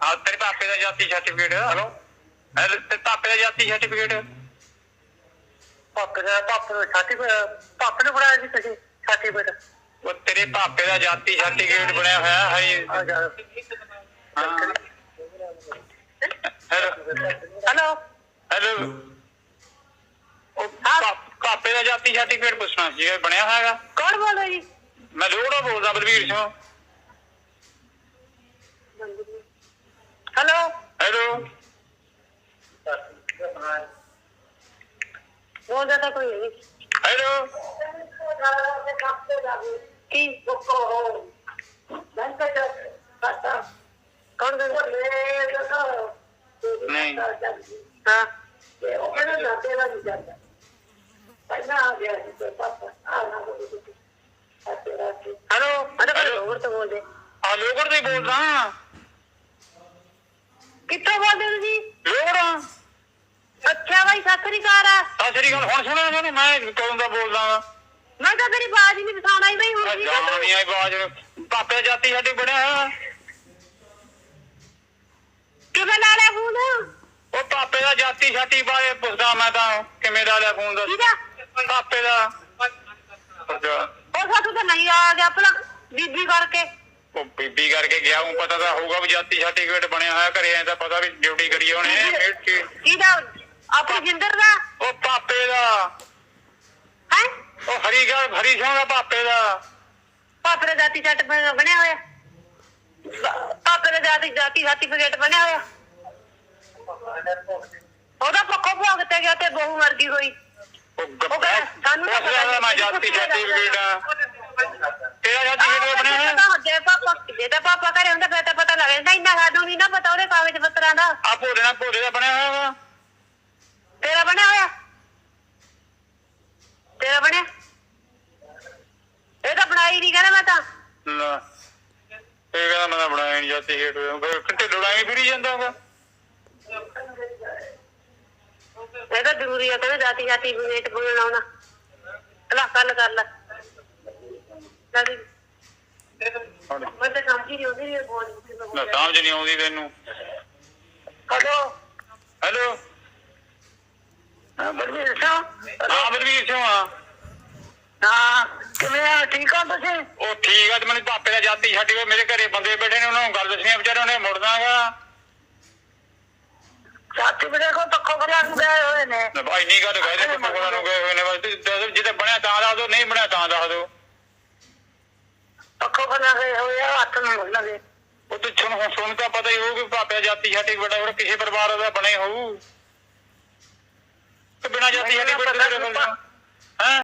ਆ ਤੇਰੇ ਪਾਪੇ ਦਾ ਜਾਤੀ ਸਰਟੀਫਿਕੇਟ ਹਲੋ ਹੈਲੋ ਤੇ ਪਾਪੇ ਦਾ ਜਾਤੀ ਸਰਟੀਫਿਕੇਟ ਪਾਪੇ ਦਾ ਪਾਪੇ ਦਾ ਛਾਤੀ ਪਾਪੇ ਨੇ ਬਣਾਇਆ ਸੀ ਤੁਸੀਂ ਬੇਟਾ ਉਹ ਤੇਰੇ ਪਾਪੇ ਦਾ ਜਾਤੀ ਸਰਟੀਫਿਕੇਟ ਬਣਿਆ ਹੋਇਆ ਹੈ। ਹੈਲੋ। ਹੈਲੋ। ਉਹ ਪਾਪੇ ਦਾ ਜਾਤੀ ਸਰਟੀਫਿਕੇਟ ਪੁੱਛਣਾ ਸੀ ਬਣਿਆ ਹੋਇਆਗਾ ਕੌਣ ਬੋਲ ਰਿਹਾ ਜੀ? ਮੈਂ ਲੋੜਾ ਬੋਲਦਾ ਬਲਵੀਰ ਸਿੰਘ ਹੈਲੋ ਹੈਲੋ ਬੋਲਦਾ ਤਾਂ ਕੋਈ ਨਹੀਂ। ਹੈਲੋ। ਕੀ? ਕੌਣ ਗੱਲ ਨਹੀਂ। ਹਾਂ। ਹੈਲੋ। ਅਰੇ ਕੋਈ ਹੋਰ ਤੋਂ ਬੋਲਦੇ। ਆ ਲੋਗੜ ਤੋਂ ਹੀ ਬੋਲਦਾ। ਕਿੱਥੋਂ ਬੋਲਦੇ ਹੋ ਤੁਸੀਂ ਲੋਗੜਾ ਅੱਛਾ। ਸ੍ਰੀ ਅਕਾਲ ਆ। ਸਤਿ ਸ੍ਰੀ ਅਕਾਲ ਹੁਣ ਸੁਣਿਆ ਮੈਨੂੰ ਮੈਂ ਕਦੋਂ ਦਾ ਬੋਲਦਾ ਵਾਂ? ਮੈਂ ਤਾਂ ਤੇਰੀ ਬਾਜ਼ ਹੀ ਨਹੀਂ ਪਛਾਣ ਆਈ ਬਈ ਹੁਣ ਕੀ ਜਾਣ ਕਰਾਂ ਨਹੀਂ ਆਈ ਬਾਜ? ਪਾਪੇ ਦਾ ਜਾਤੀ ਸਾਡੀ ਬਣਿਆ ਹੋਇਆ। ਕਿਵੇਂ ਲਾ ਲਿਆ ਫੋਨ? ਉਹ ਪਾਪੇ ਦਾ ਜਾਤੀ ਸਾਡੀ ਬਾਰੇ ਪੁੱਛਦਾ ਮੈਂ ਤਾਂ ਕਿਵੇਂ ਦਾ ਲਿਆ ਫੋਨ ਦਾ ਕਿਹਦਾ ਪਾਪੇ ਦਾ। ਉਹ ਸਾਥੋਂ ਤਾਂ ਨਹੀਂ ਆ ਗਿਆ ਭਲਾ ਬੀਬੀ ਕਰਕੇ। ਉਹ ਬੀਬੀ ਕਰਕੇ ਗਿਆ ਹੂੰ ਪਤਾ ਤਾਂ ਹੋਊਗਾ ਵੀ ਜਾਤੀ ਸਰਟੀਫਿਕੇਟ ਬਣਿਆ ਹੋਇਆ ਘਰੇ ਐ ਤਾਂ ਪਤਾ ਵੀ ਡਿਊਟੀ ਕਰੀ ਉਹਨੇ ਮਿੰਟ ਚ। ਕਿਹਦਾ ਆਪਣੀ ਜਿੰਦਰ ਦਾ? ਉਹ ਪਾਪੇ ਦਾ। ਹੈ? ਉਹ ਹਰੀ ਗੱਲ ਹਰੀ ਸਿੰਘ ਦਾ ਪਾਪੇ ਦਾ। ਪਾਪੇ ਦਾ ਜਾਤੀ ਚੱਟ ਬਣਿਆ ਹੋਇਆ। ਪਾਪੇ ਦਾ ਜਾਤੀ ਜਾਤੀ ਸਰਟੀਫਿਕੇਟ ਬਣਿਆ ਹੋਇਆ। ਉਹਦਾ ਪੱਖੋਂ ਭੋਗ ਤੇ ਗਿਆ ਤੇ ਬਹੂ ਮਰ ਗਈ ਹੋਈ। ਉਹ ਸਾਨੂੰ ਤਾਂ ਪਤਾ ਪੁੱਛਦਾ ਮੈਂ ਨਹੀਂ, ਜਾਤੀ ਪੁੱਛਦਾ ਸਰਟੀਫਿਕੇਟ ਤੇਰਾ ਜਾਤੀ ਸਰਟੀਫਿਕੇਟ ਬਣਿਆ ਹੋਇਆ? ਜੇ ਪਾਪਾ ਜੇ ਤਾਂ ਪਾਪਾ ਘਰੇ ਹੁੰਦਾ ਫਿਰ ਤਾਂ ਪਤਾ ਲੱਗ ਜਾਂਦਾ ਇੰਨਾ ਸਾਨੂੰ ਨਹੀਂ ਨਾ ਪਤਾ ਉਹਦੇ ਕਾਗਜ਼ ਪੱਤਰਾਂ ਦਾ। ਆ ਭੋਲੇ ਨਾਲ ਭੋਲੇ ਦਾ ਬਣਿਆ ਹੋਇਆ ਵਾ ਤੇਰਾ ਬਣਿਆ ਹੋਇਆ ਤੇਰਾ ਬਣਿਆ ਇਹ ਤਾਂ ਨਹੀਂ ਕਹਿੰਦਾ ਮੈਂ ਤਾਂ। ਲੈ ਇਹ ਕਹਿੰਦਾ ਮੈਂ ਤਾਂ ਬਣਾਇਆ ਨਹੀਂ ਜਾਤੀ ਹੇਟ ਹੋਇਆ ਫਿਰ ਕਿੱਥੇ ਲੜਾਈ ਫਿਰੀ ਜਾਂਦਾ ਹੋਗਾ ਇਹ ਤਾਂ ਜ਼ਰੂਰੀ ਆ ਕਹਿੰਦਾ ਜਾਤੀ ਜਾਤੀ ਬੁਨੇਟ ਬੋਲਣਾ ਆਉਣਾ। ਲੈ ਕੱਲ ਕਰ ਲੈ। ਲੈ ਜੀ। ਮੈਂ ਤਾਂ ਸਮਝੀ ਨਹੀਂ ਉਹਦੀ ਵੀ ਬੋਲ ਨਾ ਸਮਝ ਨਹੀਂ ਆਉਂਦੀ ਤੈਨੂੰ। ਕਦੋਂ ਹੈਲੋ। ਹਾਂ ਬੜੀ ਦੱਸੋ ਹਾਂ ਬਲਵੀਰ ਸਿੰਘ। ਆ ਹਾਂ। ਕਿਵੇਂ ਆ? ਠੀਕ ਹੋ ਤੁਸੀਂ? ਉਹ ਠੀਕ ਆ ਤੇ ਮੈਨੂੰ ਪਾਪੇ ਦਾ ਜਾਤੀ ਛੱਡ ਕੇ ਮੇਰੇ ਘਰੇ ਬੰਦੇ ਬੈਠੇ ਨੇ ਉਹਨਾਂ ਨੂੰ ਗੱਲ ਦੱਸਣੀ ਆ ਵਿਚਾਰੇ ਉਹਨੇ ਮੁੜਨਾਗਾ ਸਾਥੀ ਮੇਰੇ ਕੋਲ ਪੱਖੋਂ ਕਰਿਆ ਨੂੰ ਗਏ ਹੋਏ ਨੇ। ਭਾਈ ਨਹੀਂ ਗੱਲ ਕਹਦੇ ਕਿ ਮਗਰਾਂ ਨੂੰ ਗਏ ਹੋਏ ਨੇ। ਬਸ ਜਿੱਤੇ ਬਣਿਆ ਤਾਂ ਦੱਸ ਦਿਓ ਨਹੀਂ ਬਣਿਆ ਤਾਂ ਦੱਸ ਦਿਓ। ਪੱਖੋਂ ਕਰਿਆ ਗਏ ਹੋਏ ਆ ਹੱਥ ਨੂੰ ਲੱਗੇ ਉਹ ਤੇ ਤੁਹਾਨੂੰ ਹੁਣ ਸੁਣ ਤਾਂ ਪਤਾ ਹੀ ਹੋਊ ਕਿ ਪਾਪੇ ਦਾ ਜਾਤੀ ਛੱਡ ਕੇ ਬੜਾ ਹੋਰ ਕਿਸੇ ਪਰਿਵਾਰ ਦਾ ਬਣੇ ਹੋਊ। ਤੇ ਬਿਨਾਂ ਜਾਤੀ ਛੱਡ ਕੇ ਬੜੇ